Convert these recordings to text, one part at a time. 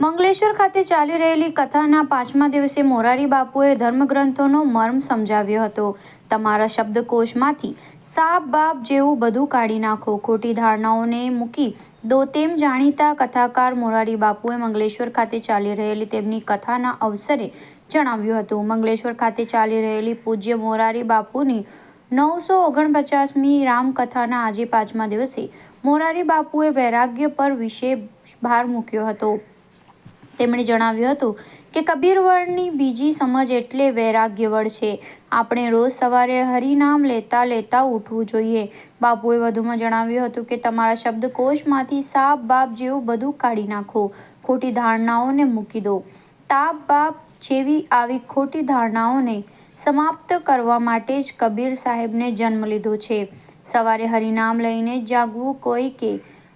મંગલેશ્વર ખાતે ચાલી રહેલી કથાના પાંચમા દિવસે મોરારી બાપુએ ધર્મગ્રંથોનો મર્મ સમજાવ્યો હતો. તમારા શબ્દકોશમાંથી સાપ બાપ જેવું બધું કાઢી નાખો. ખોટી ધારણાઓને મૂકી દો તેમ જાણીતા કથાકાર મોરારી બાપુએ મંગલેશ્વર ખાતે ચાલી રહેલી તેમની કથાના અવસરે જણાવ્યું હતું. મંગલેશ્વર ખાતે ચાલી રહેલી પૂજ્ય મોરારી બાપુની નવસો ઓગણપચાસમી રામકથાના આજે પાંચમા દિવસે મોરારી બાપુએ વૈરાગ્ય પર વિશે ભાર મૂક્યો હતો. તેમણે જણાવ્યું હતું કે કબીરવળની બીજી સમજ એટલે વૈરાગ્યવળ છે. આપણે રોજ સવારે હરિનામ લેતા લેતા ઉઠવું જોઈએ. બાપુએ વધુમાં જણાવ્યું હતું કે તમારા શબ્દકોશમાંથી સાપ બાપ જેવું બધું કાઢી નાખો. ખોટી ધારણાઓને મૂકી દો. તાપ બાપ જેવી આવી ખોટી ધારણાઓને સમાપ્ત કરવા માટે જ કબીર સાહેબને જન્મ લીધો છે. સવારે હરિનામ લઈને જાગવું કોઈ કે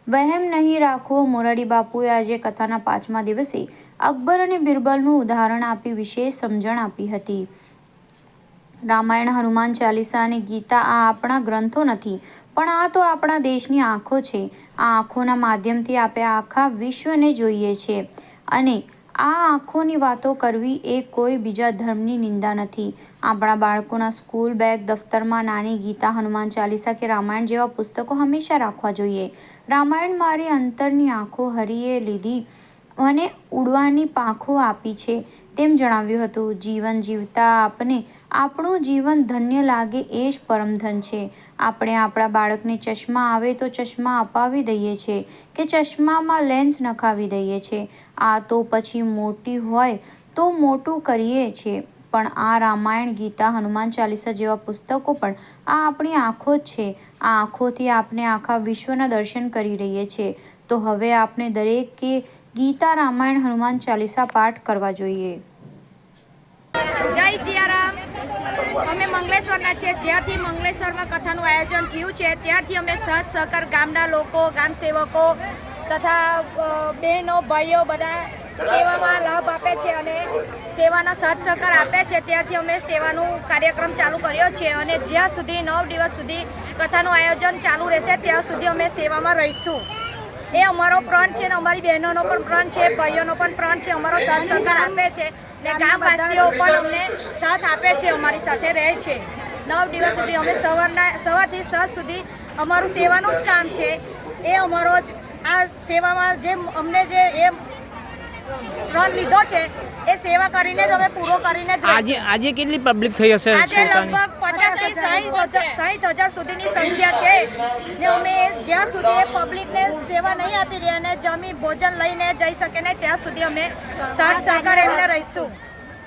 વહેમ નહીં રાખવો મોરારી બાપુએ આજે કથાના પાંચમા દિવસે અકબર અને બિરબલનું ઉદાહરણ આપી વિશેષ સમજણ આપી હતી. રામાયણ, હનુમાન ચાલીસા અને ગીતા આ આપણા ગ્રંથો નથી, પણ આ તો આપણા દેશની આંખો છે. આ આંખોના માધ્યમથી આપણે આખા વિશ્વને જોઈએ છે. અને આ આંખોની વાતો કરવી એ કોઈ બીજા ધર્મની નિંદા નથી. આપણા બાળકોના સ્કૂલ બેગ, દફતરમાં નાની ગીતા, હનુમાન ચાલીસા કે રામાયણ જેવા પુસ્તકો હંમેશા રાખવા જોઈએ. રામાયણ મારી અંતરની આંખો હરીએ લીધી. મને ઉડવાની પાંખો આપી છે. તેમ જણાવ્યું હતું, જીવન જીવતા આપને, આપણું જીવન ધન્ય લાગે એ જ પરમધન છે. આપણે આપણા બાળકને ચશ્મા આવે તો ચશ્મા અપાવી દઈએ છીએ કે ચશ્મામાં લેન્સ નખાવી દઈએ છીએ આ તો પછી મોટી હોય તો મોટું કરીએ છીએ પણ આ રામાયણ, ગીતા, હનુમાન ચાલીસા જેવા પુસ્તકો પણ આ આપણી આંખો જ છે. આ આંખોથી આપણે આખા વિશ્વના દર્શન કરી રહીએ છીએ તો હવે આપણે દરેકે ગીતા રામાયણ હનુમાન ચાલીસા પાઠ કરવા જોઈએ. જય સિયારામ. અમે મંગલેશ્વરના છીએ. જ્યારથી મંગલેશ્વરમાં કથાનું આયોજન થયું છે ત્યારથી અમે સહજ સહકાર ગામના લોકો, ગામ સેવકો તથા બહેનો, ભાઈઓ બધા સેવામાં લાભ આપે છે અને સેવાનો સહજ સહકાર આપે છે. ત્યારથી અમે સેવાનું કાર્યક્રમ ચાલુ કર્યો છે અને જ્યાં સુધી નવ દિવસ સુધી કથાનું આયોજન ચાલુ રહેશે, ત્યાં સુધી અમે સેવામાં રહીશું. એ અમારો પ્રણ છે ને અમારી બહેનોનો પણ પ્રણ છે ભાઈઓનો પણ પ્રણ છે અમારો સાથ સહકાર આપે છે ને ગામવાસીઓ પણ અમને સાથ આપે છે અમારી સાથે રહે છે. નવ દિવસ સુધી અમે સવારના સવારથી સાંજ સુધી અમારું સેવાનું જ કામ છે. એ અમારો જ આ સેવામાં જે અમને જે એ પ્રણ લીધો છે એ સેવા કરીને જ અમે પૂરો કરીને જ આજે આજે કેટલી પબ્લિક થઈ હશે આજે લગભગ પચાસથી સાઠ હજાર. સુધીની સંખ્યા છે. ને અમે જ્યાં સુધી એ પબ્લિકને સેવા નહીં આપી રહ્યા અને જમી ભોજન લઈને જઈ શકે ને ત્યાં સુધી અમે સાથ સહકાર એમને રહીશું.